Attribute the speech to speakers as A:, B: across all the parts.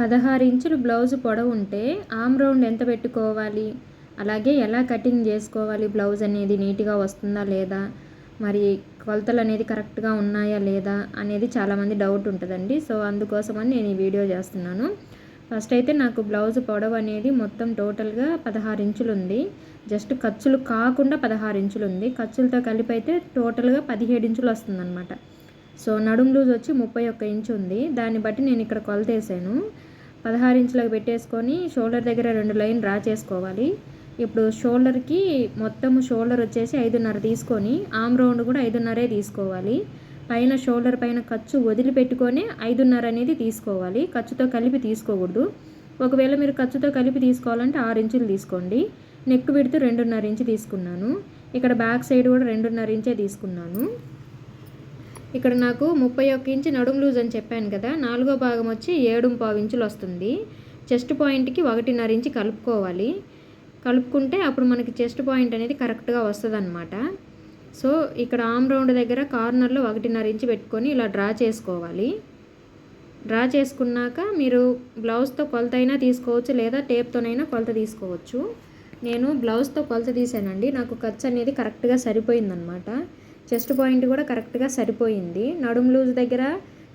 A: పదహారు ఇంచులు బ్లౌజ్ పొడవు ఉంటే ఆమ్ రౌండ్ ఎంత పెట్టుకోవాలి? అలాగే ఎలా కటింగ్ చేసుకోవాలి? బ్లౌజ్ అనేది నీట్గా వస్తుందా లేదా? మరి కొలతలు అనేది కరెక్ట్గా ఉన్నాయా లేదా అనేది చాలామంది డౌట్ ఉంటుందండి. సో అందుకోసమని నేను ఈ వీడియో చేస్తున్నాను. ఫస్ట్ అయితే నాకు బ్లౌజ్ పొడవు అనేది మొత్తం టోటల్గా పదహారు ఇంచులు ఉంది. జస్ట్ ఖర్చులు కాకుండా పదహారు ఇంచులు ఉంది. ఖర్చులతో కలిపి అయితే టోటల్గా పదిహేడు ఇంచులు వస్తుందన్నమాట. సో నడుం లూజ్ వచ్చి ముప్పై ఒక్క ఇంచు ఉంది. దాన్ని బట్టి నేను ఇక్కడ కొలతేసాను పదహారు ఇంచులకు పెట్టేసుకొని షోల్డర్ దగ్గర రెండు లైన్ డ్రా చేసుకోవాలి. ఇప్పుడు షోల్డర్కి మొత్తం షోల్డర్ వచ్చేసి ఐదున్నర తీసుకొని ఆమ్ రౌండ్ కూడా ఐదున్నరే తీసుకోవాలి. పైన షోల్డర్ పైన ఖర్చు వదిలిపెట్టుకొని ఐదున్నర అనేది తీసుకోవాలి. ఖర్చుతో కలిపి తీసుకోకూడదు. ఒకవేళ మీరు ఖర్చుతో కలిపి తీసుకోవాలంటే ఆరు ఇంచులు తీసుకోండి. నెక్ విడుతూ రెండున్నర ఇంచు తీసుకున్నాను. ఇక్కడ బ్యాక్ సైడ్ కూడా రెండున్నర ఇంచే తీసుకున్నాను. ఇక్కడ నాకు ముప్పై ఒక్క ఇంచు నడుము లూజ్ అని చెప్పాను కదా నాలుగో భాగం వచ్చి ఏడు పావు ఇంచులు వస్తుంది. చెస్ట్ పాయింట్కి ఒకటిన్నర ఇంచి కలుపుకోవాలి. కలుపుకుంటే అప్పుడు మనకి చెస్ట్ పాయింట్ అనేది కరెక్ట్గా వస్తుంది అనమాట సో ఇక్కడ ఆమ్ రౌండ్ దగ్గర కార్నర్లో ఒకటిన్నర ఇంచు పెట్టుకొని ఇలా డ్రా చేసుకోవాలి. డ్రా చేసుకున్నాక మీరు బ్లౌజ్తో కొలత అయినా తీసుకోవచ్చు లేదా టేప్తోనైనా కొలత తీసుకోవచ్చు. నేను బ్లౌజ్తో కొలత తీసానండి. నాకు ఖర్చు అనేది కరెక్ట్గా సరిపోయిందనమాట చెస్ట్ పాయింట్ కూడా కరెక్ట్గా సరిపోయింది. నడుము లూజ్ దగ్గర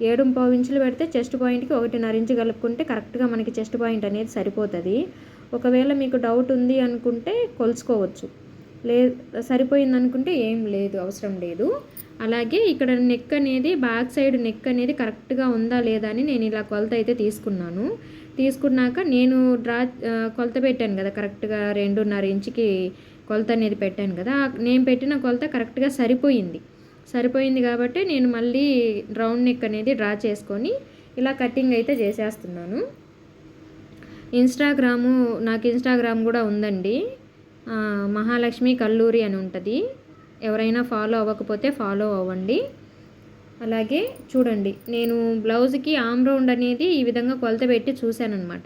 A: ఏడు పావు ఇంచులు పెడితే చెస్ట్ పాయింట్కి ఒకటిన్నర ఇంచు కలుపుకుంటే కరెక్ట్గా మనకి చెస్ట్ పాయింట్ అనేది సరిపోతుంది. ఒకవేళ మీకు డౌట్ ఉంది అనుకుంటే కొలుసుకోవచ్చు లే సరిపోయింది అనుకుంటే ఏం లేదు అవసరం లేదు. అలాగే ఇక్కడ నెక్ అనేది బ్యాక్ సైడ్ నెక్ అనేది కరెక్ట్గా ఉందా లేదా అని నేను ఇలా కొలత అయితే తీసుకున్నాను. తీసుకున్నాక నేను డ్రా కొలత పెట్టాను కదా కరెక్ట్గా రెండున్నర ఇంచుకి కొలత అనేది పెట్టాను కదా. నేను పెట్టిన కొలత కరెక్ట్గా సరిపోయింది. సరిపోయింది కాబట్టి నేను మళ్ళీ రౌండ్ నెక్ అనేది డ్రా చేసుకొని ఇలా కటింగ్ అయితే చేసేస్తున్నాను. ఇన్స్టాగ్రాము నాకు ఇన్స్టాగ్రామ్ కూడా ఉందండి. మహాలక్ష్మి కల్లూరి అని ఉంటుంది. ఎవరైనా ఫాలో అవ్వకపోతే ఫాలో అవ్వండి. అలాగే చూడండి నేను బ్లౌజ్కి ఆమ్ రౌండ్ అనేది ఈ విధంగా కొలత పెట్టి చూశానమాట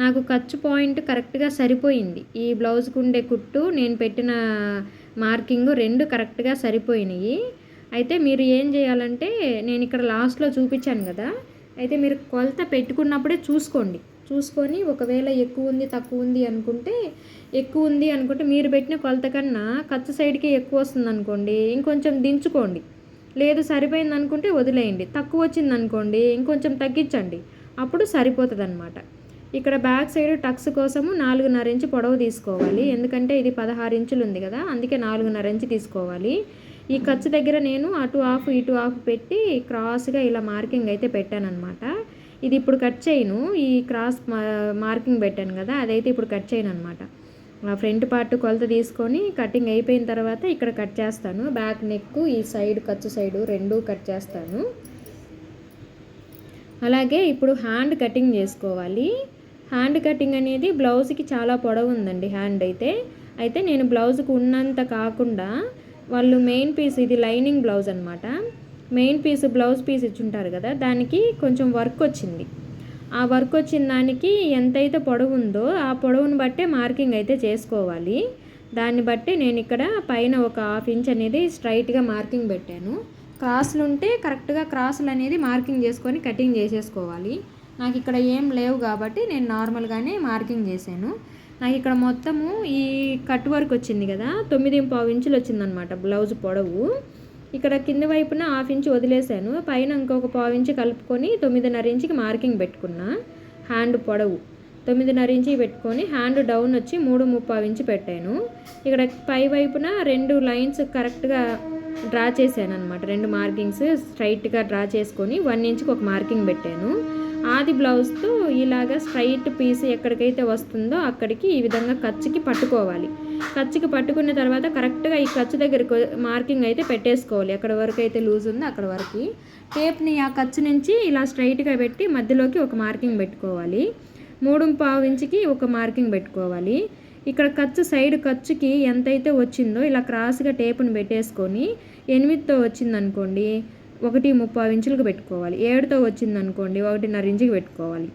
A: నాకు ఖర్చు పాయింట్ కరెక్ట్గా సరిపోయింది. ఈ బ్లౌజ్కి ఉండే కుట్టు నేను పెట్టిన మార్కింగ్ రెండు కరెక్ట్గా సరిపోయినాయి. అయితే మీరు ఏం చేయాలంటే నేను ఇక్కడ లాస్ట్లో చూపించాను కదా అయితే మీరు కొలత పెట్టుకున్నప్పుడే చూసుకోండి. చూసుకొని ఒకవేళ ఎక్కువ ఉంది తక్కువ ఉంది అనుకుంటే ఎక్కువ ఉంది అనుకుంటే మీరు పెట్టిన కొలత కన్నా ఖర్చు సైడ్కి ఎక్కువ వస్తుంది అనుకోండి ఇంకొంచెం దించుకోండి. లేదు సరిపోయింది అనుకుంటే వదిలేయండి. తక్కువ వచ్చింది అనుకోండి ఇంకొంచెం తగ్గించండి. అప్పుడు సరిపోతుంది అనమాట ఇక్కడ బ్యాక్ సైడ్ టక్స్ కోసము నాలుగున్నర ఇంచు పొడవు తీసుకోవాలి. ఎందుకంటే ఇది పదహారు ఇంచులు ఉంది కదా అందుకే నాలుగున్నర ఇంచు తీసుకోవాలి. ఈ ఖర్చు దగ్గర నేను అటు ఆఫ్ ఇటు ఆఫ్ పెట్టి క్రాస్గా ఇలా మార్కింగ్ అయితే పెట్టాను అనమాట ఇది ఇప్పుడు కట్ చేయను. ఈ క్రాస్ మార్కింగ్ పెట్టాను కదా అదైతే ఇప్పుడు కట్ చేయను అనమాట ఫ్రంట్ పార్ట్ కొలత తీసుకొని కటింగ్ అయిపోయిన తర్వాత ఇక్కడ కట్ చేస్తాను. బ్యాక్ నెక్ ఈ సైడ్ ఖర్చు సైడు రెండు కట్ చేస్తాను. అలాగే ఇప్పుడు హ్యాండ్ కటింగ్ చేసుకోవాలి. హ్యాండ్ కటింగ్ అనేది బ్లౌజ్కి చాలా పొడవు ఉందండి హ్యాండ్ అయితే. అయితే నేను బ్లౌజ్కి ఉన్నంత కాకుండా వాళ్ళు మెయిన్ పీస్ ఇది లైనింగ్ బ్లౌజ్ అనమాట మెయిన్ పీస్ బ్లౌజ్ పీస్ ఇచ్చుంటారు కదా దానికి కొంచెం వర్క్ వచ్చింది. ఆ వర్క్ వచ్చిన దానికి ఎంతైతే పొడవు ఉందో ఆ పొడవును బట్టే మార్కింగ్ అయితే చేసుకోవాలి. దాన్ని బట్టి నేను ఇక్కడ పైన ఒక హాఫ్ ఇంచ్ అనేది స్ట్రైట్గా మార్కింగ్ పెట్టాను. క్రాసులు ఉంటే కరెక్ట్గా క్రాసులు అనేది మార్కింగ్ చేసుకొని కటింగ్ చేసేసుకోవాలి. నాకు ఇక్కడ ఏం లేవు కాబట్టి నేను నార్మల్గానే మార్కింగ్ చేశాను. నాకు ఇక్కడ మొత్తము ఈ కట్ వర్క్ వచ్చింది కదా తొమ్మిది పావు ఇంచులు వచ్చిందనమాట బ్లౌజ్ పొడవు. ఇక్కడ కింద వైపున హాఫ్ ఇంచ్ వదిలేశాను పైన ఇంకొక పావు ఇంచు కలుపుకొని తొమ్మిదిన్నర ఇంచుకి మార్కింగ్ పెట్టుకున్నా. హ్యాండ్ పొడవు తొమ్మిదిన్నర ఇంచి పెట్టుకొని హ్యాండ్ డౌన్ వచ్చి మూడు ముప్పావు ఇంచు పెట్టాను. ఇక్కడ పై వైపున రెండు లైన్స్ కరెక్ట్గా డ్రా చేశాను అనమాట రెండు మార్కింగ్స్ స్ట్రైట్గా డ్రా చేసుకొని వన్ ఇంచ్కి ఒక మార్కింగ్ పెట్టాను. ఆది బ్లౌజ్తో ఇలాగ స్ట్రైట్ పీస్ ఎక్కడికైతే వస్తుందో అక్కడికి ఈ విధంగా ఖర్చుకి పట్టుకోవాలి. ఖర్చుకి పట్టుకున్న తర్వాత కరెక్ట్గా ఈ ఖర్చు దగ్గర మార్కింగ్ అయితే పెట్టేసుకోవాలి. ఎక్కడ వరకు అయితే లూజ్ ఉందో అక్కడ వరకు. టేప్ని ఆ ఖర్చు నుంచి ఇలా స్ట్రైట్గా పెట్టి మధ్యలోకి ఒక మార్కింగ్ పెట్టుకోవాలి. మూడు పావు ఇంచుకి ఒక మార్కింగ్ పెట్టుకోవాలి. ఇక్కడ ఖర్చు సైడ్ ఖర్చుకి ఎంతైతే వచ్చిందో ఇలా క్రాస్గా టేపును పెట్టేసుకొని ఎనిమిదితో వచ్చిందనుకోండి ఒకటి ముప్పై ఇంచులకు పెట్టుకోవాలి. ఏడుతో వచ్చింది అనుకోండి ఒకటిన్నర ఇంచుకి పెట్టుకోవాలి.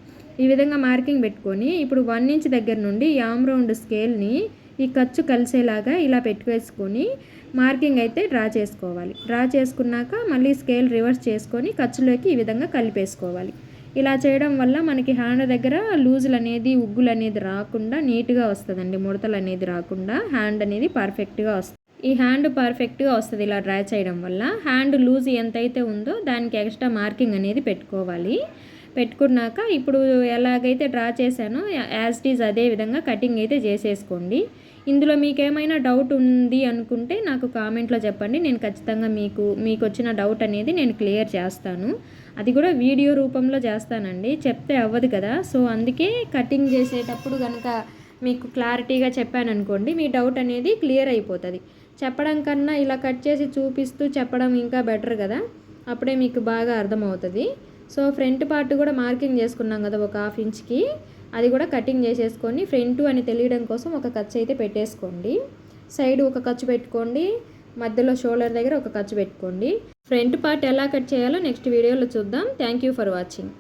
A: ఈ విధంగా మార్కింగ్ పెట్టుకొని ఇప్పుడు వన్ ఇంచ్ దగ్గర నుండి యామ్ రౌండ్ స్కేల్ని ఈ ఖర్చు కలిసేలాగా ఇలా పెట్టుకేసుకొని మార్కింగ్ అయితే డ్రా చేసుకోవాలి. డ్రా చేసుకున్నాక మళ్ళీ స్కేల్ రివర్స్ చేసుకొని ఖర్చులోకి ఈ విధంగా కలిపేసుకోవాలి. ఇలా చేయడం వల్ల మనకి హ్యాండ్ దగ్గర లూజులు అనేది ఉగ్గులు అనేది రాకుండా నీట్గా వస్తుందండి. ముడతలు అనేది రాకుండా హ్యాండ్ అనేది పర్ఫెక్ట్గా వస్తుంది. ఈ హ్యాండ్ పర్ఫెక్ట్గా వస్తుంది ఇలా డ్రా చేయడం వల్ల. హ్యాండ్ లూజ్ ఎంతైతే ఉందో దానికి ఎక్స్ట్రా మార్కింగ్ అనేది పెట్టుకోవాలి. పెట్టుకున్నాక ఇప్పుడు ఎలాగైతే డ్రా చేశానో యాజ్ ఇట్ ఈజ్ అదే విధంగా కటింగ్ అయితే చేసేసుకోండి. ఇందులో మీకు ఏమైనా డౌట్ ఉంది అనుకుంటే నాకు కామెంట్లో చెప్పండి. నేను ఖచ్చితంగా మీకు మీకు వచ్చిన డౌట్ అనేది నేను క్లియర్ చేస్తాను. అది కూడా వీడియో రూపంలో చేస్తానండి. చెప్తే అవ్వదు కదా. సో అందుకే కటింగ్ చేసేటప్పుడు కనుక మీకు క్లారిటీగా చెప్పాను అనుకోండి మీ డౌట్ అనేది క్లియర్ అయిపోతుంది. చెప్పడం కన్నా ఇలా కట్ చేసి చూపిస్తూ చెప్పడం ఇంకా బెటర్ కదా? అప్పుడే మీకు బాగా అర్థమవుతుంది. సో ఫ్రంట్ పార్ట్ కూడా మార్కింగ్ చేసుకున్నాం కదా ఒక హాఫ్ ఇంచ్కి. అది కూడా కటింగ్ చేసేసుకొని ఫ్రంట్ అని తెలియడం కోసం ఒక ఖర్చు అయితే పెట్టేసుకోండి. సైడ్ ఒక ఖర్చు పెట్టుకోండి. మధ్యలో షోల్డర్ దగ్గర ఒక ఖర్చు పెట్టుకోండి. ఫ్రంట్ పార్ట్ ఎలా కట్ చేయాలో నెక్స్ట్ వీడియోలో చూద్దాం. Thank you for watching.